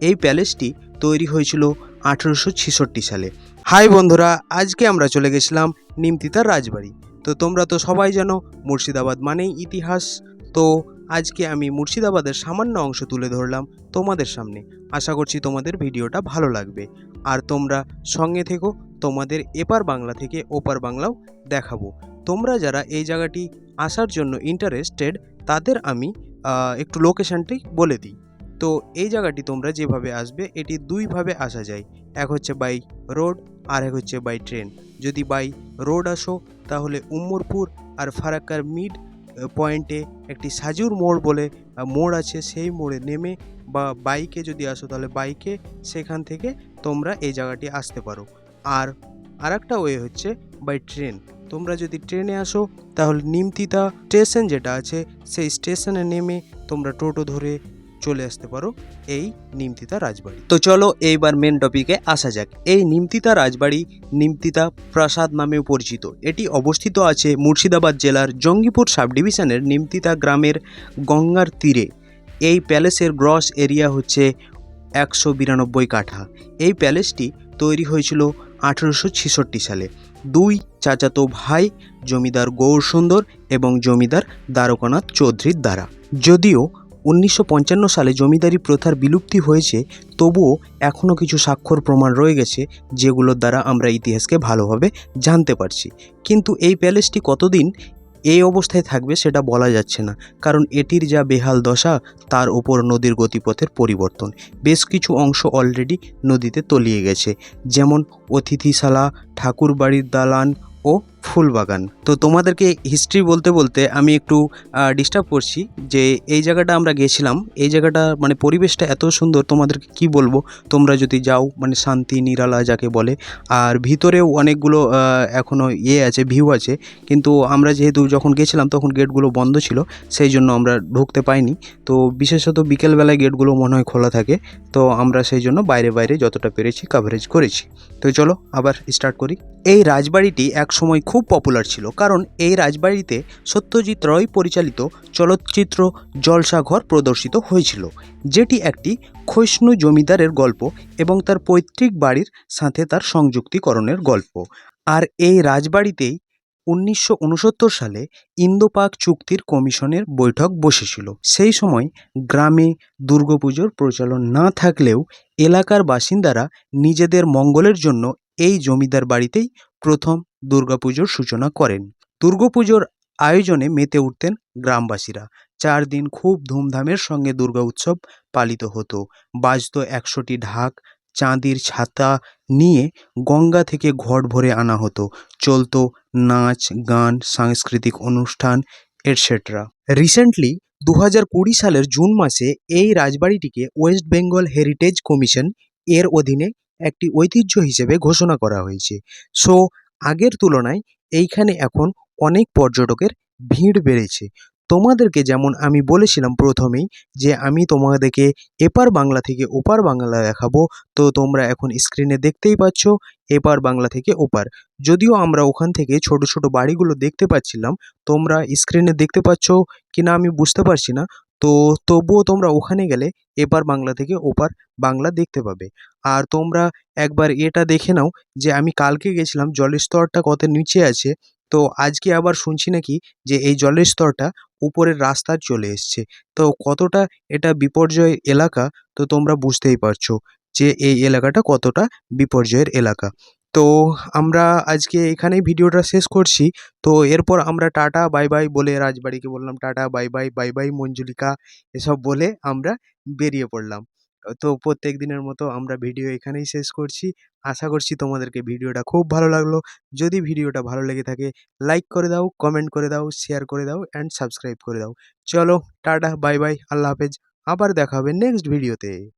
এই প্যালেসটি তৈরি হয়েছিল আঠেরোশো ছেষট্টি সালে। হাই বন্ধুরা, আজকে আমরা চলে গেছিলাম নিমতিতার রাজবাড়ি। তো তোমরা তো সবাই জানো, মুর্শিদাবাদ মানেই ইতিহাস। তো আজকে আমি মুর্শিদাবাদের সামান্য অংশ তুলে ধরলাম তোমাদের সামনে। আশা করছি তোমাদের ভিডিওটা ভালো লাগবে। আর তোমরা সঙ্গে থেকো, তোমাদের এপার বাংলা থেকে ওপার বাংলাও দেখাবো। তোমরা যারা এই জায়গাটি আসার জন্য ইন্টারেস্টেড তাদের আমি একটু লোকেশনটি বলে দিই। তো এই জায়গাটি তোমরা যেভাবে আসবে, এটি দুইভাবে আসা যায়। এক হচ্ছে বাই রোড আর এক হচ্ছে বাই ট্রেন যদি বাই রোড আসো, তাহলে উম্মরপুর আর ফারাক্কার মিড পয়েন্টে একটি সাজুর মোড় বলে মোড় আছে। সেই মোড়ে নেমে বা বাইকে যদি আসো, তাহলে বাইকে সেখান থেকে তোমরা এই জায়গাটি আসতে পারো। আর আরেকটা ওয়ে হচ্ছে বাই ট্রেন তোমরা যদি ট্রেনে আসো, তাহলে নিমতিতা স্টেশন যেটা আছে, সেই স্টেশনে নেমে তোমরা টোটো ধরে চলে আসতে পারো এই নিমতিতা রাজবাড়ি। তো চলো এইবার মেন টপিকে আসা যাক। এই নিমতিতা রাজবাড়ি নিমতিতা প্রাসাদ নামেও পরিচিত। এটি অবস্থিত আছে মুর্শিদাবাদ জেলার জঙ্গিপুর সাব ডিভিশনের নিমতিতা গ্রামের গঙ্গার তীরে। এই প্যালেসের গ্রস এরিয়া হচ্ছে একশো বিরানব্বই কাঠা। এই প্যালেসটি তৈরি হয়েছিল আঠেরোশো ছেষট্টি সালে। দুই চাচাতো ভাই, জমিদার গৌর সুন্দর এবং জমিদার দ্বারকানাথ চৌধুরীর দ্বারা। যদিও উনিশশো পঞ্চান্ন সালে জমিদারি প্রথার বিলুপ্তি হয়েছে, তবুও এখনও কিছু স্বাক্ষর প্রমাণ রয়ে গেছে, যেগুলোর দ্বারা আমরা ইতিহাসকে ভালোভাবে জানতে পারছি। কিন্তু এই প্যালেসটি কতদিন এই অবস্থায় থাকবে সেটা বলা যাচ্ছে না, কারণ এটির যা বেহাল দশা, তার ওপর নদীর গতিপথের পরিবর্তন। বেশ কিছু অংশ অলরেডি নদীতে তলিয়ে গেছে, যেমন অতিথিশালা ঠাকুর বাড়ির দালান ও ফুলবাগান। তো তোমাদেরকে হিস্ট্রি বলতে বলতে আমি একটু ডিস্টার্ব করছি যে এই জায়গাটা আমরা গেছিলাম, এই জায়গাটা মানে পরিবেশটা এত সুন্দর, তোমাদেরকে কি বলব? তোমরা যদি যাও মানে শান্তি নিরালা যাকে বলে, আর ভিতরেও অনেকগুলো এখনও ইয়ে আছে ভিউ আছে, কিন্তু আমরা যেহেতু যখন গেছিলাম তখন গেটগুলো বন্ধ ছিল, সেই জন্য আমরা ঢুকতে পাইনি। তো বিশেষত বিকেলবেলায় গেটগুলো মনে হয় খোলা থাকে, তো আমরা সেই জন্য বাইরে বাইরে যতটা পেরেছি কাভারেজ করেছি। তো চলো আবার স্টার্ট করি। এই রাজবাড়িটি এক সময় খুব পপুলার ছিল কারণ এই রাজবাড়িতে সত্যজিৎ রয় পরিচালিত চলচ্চিত্র জলসাঘর প্রদর্শিত হয়েছিল, যেটি একটি ক্ষৈষ্ণু জমিদারের গল্প এবং তার পৈতৃক বাড়ির সাথে তার সংযুক্তিকরণের গল্প। আর এই রাজবাড়িতেই উনিশশো উনসত্তর সালে ইন্দো পাক চুক্তির কমিশনের বৈঠক বসেছিল। সেই সময় গ্রামে দুর্গাপুজোর প্রচলন না থাকলেও এলাকার বাসিন্দারা নিজেদের মঙ্গলের জন্য এই জমিদার বাড়িতেই প্রথম দুর্গাপুজোর সূচনা করেন। দুর্গাপুজোর আয়োজনে মেতে উঠতেন গ্রামবাসীরা। চার দিন খুব ধুমধামের সঙ্গে দুর্গা উৎসব পালিত হতো। বাজত একশোটি ঢাক, চাঁদির ছাতা নিয়ে গঙ্গা থেকে ঘট ভরে আনা হতো। চলতো নাচ, গান, সাংস্কৃতিক অনুষ্ঠান এটসেট্রা রিসেন্টলি দু কুড়ি সালের জুন মাসে এই রাজবাড়িটিকে ওয়েস্ট বেঙ্গল হেরিটেজ কমিশন এর অধীনে একটি ঐতিহ্য হিসেবে ঘোষণা করা হয়েছে। সো আগের তুলনায় এইখানে এখন অনেক পর্যটকের ভিড় বেড়েছে। তোমাদেরকে যেমন আমি বলেছিলাম প্রথমেই যে আমি তোমাদেরকে এপার বাংলা থেকে ওপার বাংলা দেখাবো, তো তোমরা এখন স্ক্রিনে দেখতেই পাচ্ছ এপার বাংলা থেকে ওপার। যদিও আমরা ওখান থেকে ছোট ছোট বাড়িগুলো দেখতে পাচ্ছিলাম, তোমরা স্ক্রিনে দেখতে পাচ্ছ কি না আমি বুঝতে পারছি না তো তবুও তোমরা ওখানে গেলে এপার বাংলা থেকে ওপার বাংলা দেখতে পাবে। আর তোমরা একবার এটা দেখে নাও যে আমি কালকে গেছিলাম, জলের স্তরটা কত নিচে আছে। তো আজকে আবার শুনছি নাকি যে এই জলের স্তরটা উপরের রাস্তায় চলে এসছে। তো কতটা এটা বিপর্যয় এলাকা, তো তোমরা বুঝতেই পারছ যে এই এলাকাটা কতটা বিপর্যয়ের এলাকা। তো আমরা আজকে এখানেই ভিডিওটা শেষ করছি। তো এরপর আমরা টাটা, বাই বাই বলে রাজবাড়িকে বললাম, tata, bye bye bye bye Manjulika, এসব বলে আমরা বেরিয়ে পড়লাম। তো প্রত্যেক দিনের মতো আমরা ভিডিও এখানেই শেষ করছি। আশা করছি তোমাদেরকে ভিডিওটা খুব ভালো লাগল। যদি ভিডিওটা ভালো লেগে থাকে, লাইক করে দাও, কমেন্ট করে দাও, শেয়ার করে দাও অ্যান্ড সাবস্ক্রাইব করে দাও। চলো, টাটা, বাই বাই, আল্লাহ হাফেজ। আবার দেখা হবে নেক্সট ভিডিওতে